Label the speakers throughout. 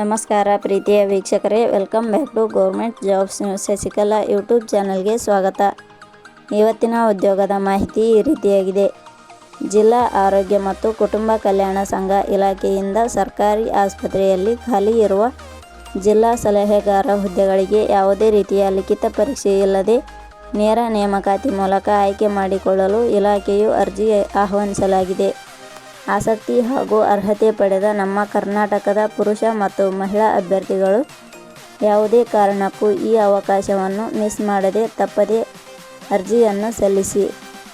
Speaker 1: ನಮಸ್ಕಾರ ಪ್ರೀತಿಯ ವೀಕ್ಷಕರೇ, welcome back to government jobs news. Shashikala YouTube ಚಾನಲ್ಗೆ ಸ್ವಾಗತ. ಇವತ್ತಿನ ಉದ್ಯೋಗದ ಮಾಹಿತಿ ಈ ರೀತಿಯಾಗಿದೆ. ಜಿಲ್ಲಾ ಆರೋಗ್ಯ ಮತ್ತು ಕುಟುಂಬ ಕಲ್ಯಾಣ ಸಂಘ ಇಲಾಖೆಯಿಂದ ಸರ್ಕಾರಿ ಆಸ್ಪತ್ರೆಯಲ್ಲಿ ಖಾಲಿ ಇರುವ ಜಿಲ್ಲಾ ಸಲಹೆಗಾರ ಹುದ್ದೆಗಳಿಗೆ ಯಾವುದೇ ರೀತಿಯ ಲಿಖಿತ ಪರೀಕ್ಷೆ ಇಲ್ಲದೆ ನೇರ ನೇಮಕಾತಿ ಮೂಲಕ ಆಯ್ಕೆ ಮಾಡಿಕೊಳ್ಳಲು ಇಲಾಖೆಯು ಅರ್ಜಿ ಆಹ್ವಾನಿಸಲಾಗಿದೆ. ಆಸಕ್ತಿ ಹಾಗೂ ಅರ್ಹತೆ ಪಡೆದ ನಮ್ಮ ಕರ್ನಾಟಕದ ಪುರುಷ ಮತ್ತು ಮಹಿಳಾ ಅಭ್ಯರ್ಥಿಗಳು ಯಾವುದೇ ಕಾರಣಕ್ಕೂ ಈ ಅವಕಾಶವನ್ನು ಮಿಸ್ ಮಾಡದೆ ತಪ್ಪದೆ ಅರ್ಜಿಯನ್ನು ಸಲ್ಲಿಸಿ.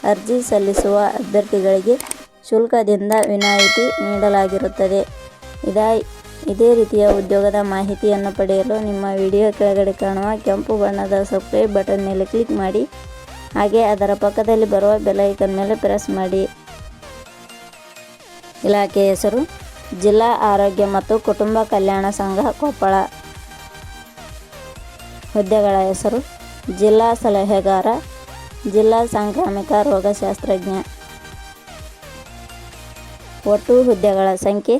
Speaker 1: ಅರ್ಜಿ ಸಲ್ಲಿಸುವ ಅಭ್ಯರ್ಥಿಗಳಿಗೆ ಶುಲ್ಕದಿಂದ ವಿನಾಯಿತಿ ನೀಡಲಾಗಿರುತ್ತದೆ. ಇದಾ, ಇದೇ ರೀತಿಯ ಉದ್ಯೋಗದ ಮಾಹಿತಿಯನ್ನು ಪಡೆಯಲು ನಿಮ್ಮ ವಿಡಿಯೋ ಕೆಳಗಡೆ ಕಾಣುವ ಕೆಂಪು ಬಣ್ಣದ ಸಬ್ಸ್ಕ್ರೈಬ್ ಬಟನ್ ಮೇಲೆ ಕ್ಲಿಕ್ ಮಾಡಿ. ಹಾಗೆ ಅದರ ಪಕ್ಕದಲ್ಲಿ ಬರುವ ಬೆಲ್ ಐಕನ್ ಮೇಲೆ ಪ್ರೆಸ್ ಮಾಡಿ. ಇಲಾಖೆ ಹೆಸರು, ಜಿಲ್ಲಾ ಆರೋಗ್ಯ ಮತ್ತು ಕುಟುಂಬ ಕಲ್ಯಾಣ ಸಂಘ ಕೊಪ್ಪಳ. ಹುದ್ದೆಗಳ ಹೆಸರು, ಜಿಲ್ಲಾ ಸಲಹೆಗಾರ, ಜಿಲ್ಲಾ ಸಾಂಕ್ರಾಮಿಕ ರೋಗಶಾಸ್ತ್ರಜ್ಞ. ಒಟ್ಟು ಹುದ್ದೆಗಳ ಸಂಖ್ಯೆ,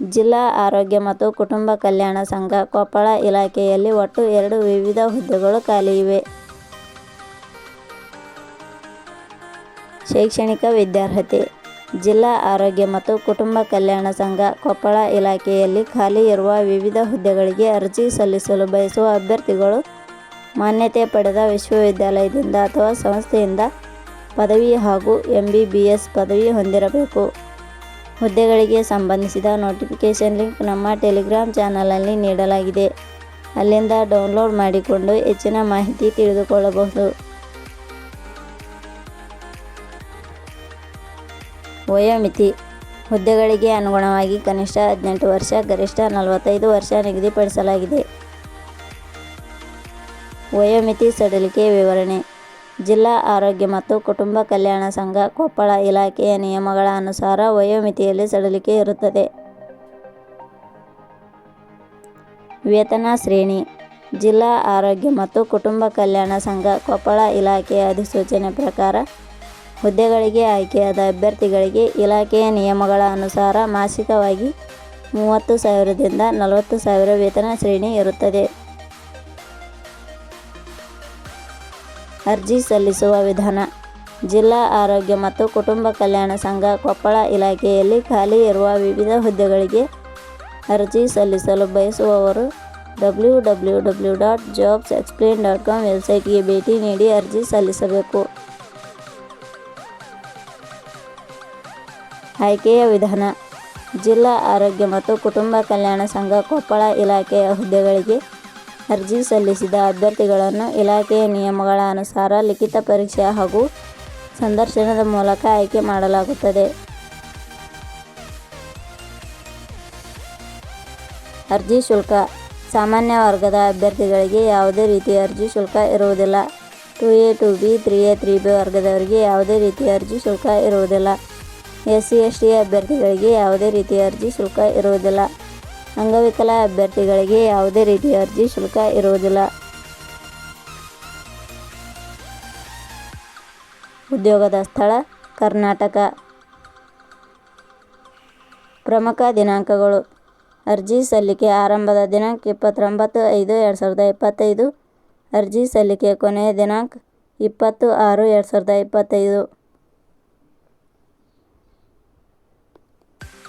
Speaker 1: ಜಿಲ್ಲಾ ಆರೋಗ್ಯ ಮತ್ತು ಕುಟುಂಬ ಕಲ್ಯಾಣ ಸಂಘ ಕೊಪ್ಪಳ ಇಲಾಖೆಯಲ್ಲಿ ಒಟ್ಟು ಎರಡು ವಿವಿಧ ಹುದ್ದೆಗಳು ಖಾಲಿ ಇವೆ. ಶೈಕ್ಷಣಿಕ ವಿದ್ಯಾರ್ಹತೆ ಜಿಲ್ಲಾ ಆರೋಗ್ಯ ಮತ್ತು ಕುಟುಂಬ ಕಲ್ಯಾಣ ಸಂಘ ಕೊಪ್ಪಳ ಇಲಾಖೆಯಲ್ಲಿ ಖಾಲಿ ಇರುವ ವಿವಿಧ ಹುದ್ದೆಗಳಿಗೆ ಅರ್ಜಿ ಸಲ್ಲಿಸಲು ಬಯಸುವ ಅಭ್ಯರ್ಥಿಗಳು ಮಾನ್ಯತೆ ಪಡೆದ ವಿಶ್ವವಿದ್ಯಾಲಯದಿಂದ ಅಥವಾ ಸಂಸ್ಥೆಯಿಂದ ಪದವಿ ಹಾಗೂ ಎಂಬಿಬಿಎಸ್ ಪದವಿ ಹೊಂದಿರಬೇಕು. ಹುದ್ದೆಗಳಿಗೆ ಸಂಬಂಧಿಸಿದ ನೋಟಿಫಿಕೇಷನ್ ಲಿಂಕ್ ನಮ್ಮ ಟೆಲಿಗ್ರಾಮ್ ಚಾನಲಲ್ಲಿ ನೀಡಲಾಗಿದೆ. ಅಲ್ಲಿಂದ ಡೌನ್ಲೋಡ್ ಮಾಡಿಕೊಂಡು ಹೆಚ್ಚಿನ ಮಾಹಿತಿ ತಿಳಿದುಕೊಳ್ಳಬಹುದು. ವಯೋಮಿತಿ. ಹುದ್ದೆಗಳಿಗೆ ಅನುಗುಣವಾಗಿ ಕನಿಷ್ಠ ಹದಿನೆಂಟು ವರ್ಷ, ಗರಿಷ್ಠ ನಲವತ್ತೈದು ವರ್ಷ ನಿಗದಿಪಡಿಸಲಾಗಿದೆ. ವಯೋಮಿತಿ ಸಡಿಲಿಕೆ ವಿವರಣೆ. ಜಿಲ್ಲಾ ಆರೋಗ್ಯ ಮತ್ತು ಕುಟುಂಬ ಕಲ್ಯಾಣ ಸಂಘ, ಕೊಪ್ಪಳ ಇಲಾಖೆಯ ನಿಯಮಗಳ ಅನುಸಾರ ವಯೋಮಿತಿಯಲ್ಲಿ ಸಡಿಲಿಕೆ ಇರುತ್ತದೆ. ವೇತನ ಶ್ರೇಣಿ. ಜಿಲ್ಲಾ ಆರೋಗ್ಯ ಮತ್ತು ಕುಟುಂಬ ಕಲ್ಯಾಣ ಸಂಘ, ಕೊಪ್ಪಳ ಇಲಾಖೆಯ ಅಧಿಸೂಚನೆ ಪ್ರಕಾರ ಹುದ್ದೆಗಳಿಗೆ, ಆಯ್ಕೆಯಾದ ಅಭ್ಯರ್ಥಿಗಳಿಗೆ ಇಲಾಖೆಯ ನಿಯಮಗಳ ಅನುಸಾರ ಮಾಸಿಕವಾಗಿ ಮೂವತ್ತು ಸಾವಿರದಿಂದ ನಲವತ್ತು ಸಾವಿರ ವೇತನ ಶ್ರೇಣಿ ಇರುತ್ತದೆ. ಅರ್ಜಿ ಸಲ್ಲಿಸುವ ವಿಧಾನ. ಜಿಲ್ಲಾ ಆರೋಗ್ಯ ಮತ್ತು ಕುಟುಂಬ ಕಲ್ಯಾಣ ಸಂಘ ಕೊಪ್ಪಳ ಇಲಾಖೆಯಲ್ಲಿ ಖಾಲಿ ಇರುವ ವಿವಿಧ ಹುದ್ದೆಗಳಿಗೆ ಅರ್ಜಿ ಸಲ್ಲಿಸಲು ಬಯಸುವವರು W W W dot jobs explain dot com ವೆಬ್ಸೈಟ್ಗೆ ಭೇಟಿ ನೀಡಿ ಅರ್ಜಿ ಸಲ್ಲಿಸಬೇಕು. ಆಯ್ಕೆಯ ವಿಧಾನ. ಜಿಲ್ಲಾ ಆರೋಗ್ಯ ಮತ್ತು ಕುಟುಂಬ ಕಲ್ಯಾಣ ಸಂಘ ಕೊಪ್ಪಳ ಇಲಾಖೆಯ ಹುದ್ದೆಗಳಿಗೆ ಅರ್ಜಿ ಸಲ್ಲಿಸಿದ ಅಭ್ಯರ್ಥಿಗಳನ್ನು ಇಲಾಖೆಯ ನಿಯಮಗಳ ಅನುಸಾರ ಲಿಖಿತ ಪರೀಕ್ಷೆ ಹಾಗೂ ಸಂದರ್ಶನದ ಮೂಲಕ ಆಯ್ಕೆ ಮಾಡಲಾಗುತ್ತದೆ. ಅರ್ಜಿ ಶುಲ್ಕ. ಸಾಮಾನ್ಯ ವರ್ಗದ ಅಭ್ಯರ್ಥಿಗಳಿಗೆ ಯಾವುದೇ ರೀತಿಯ ಅರ್ಜಿ ಶುಲ್ಕ ಇರುವುದಿಲ್ಲ. Two A two B, three A three B ವರ್ಗದವರಿಗೆ ಯಾವುದೇ ರೀತಿಯ ಅರ್ಜಿ ಶುಲ್ಕ ಇರುವುದಿಲ್ಲ. ಎಸ್ ಸಿ ಎಸ್ ಟಿ ಅಭ್ಯರ್ಥಿಗಳಿಗೆ ಯಾವುದೇ ರೀತಿಯ ಅರ್ಜಿ ಶುಲ್ಕ ಇರುವುದಿಲ್ಲ. ಅಂಗವಿಕಲ ಅಭ್ಯರ್ಥಿಗಳಿಗೆ ಯಾವುದೇ ರೀತಿಯ ಅರ್ಜಿ ಶುಲ್ಕ ಇರುವುದಿಲ್ಲ. ಉದ್ಯೋಗದ ಸ್ಥಳ, ಕರ್ನಾಟಕ. ಪ್ರಮುಖ ದಿನಾಂಕಗಳು. ಅರ್ಜಿ ಸಲ್ಲಿಕೆ ಆರಂಭದ ದಿನಾಂಕ ಇಪ್ಪತ್ತೊಂಬತ್ತು ಐದು ಎರಡು ಸಾವಿರದ ಇಪ್ಪತ್ತೈದು. ಅರ್ಜಿ ಸಲ್ಲಿಕೆ ಕೊನೆಯ ದಿನಾಂಕ ಇಪ್ಪತ್ತು ಆರು ಎರಡು ಸಾವಿರದ ಇಪ್ಪತ್ತೈದು.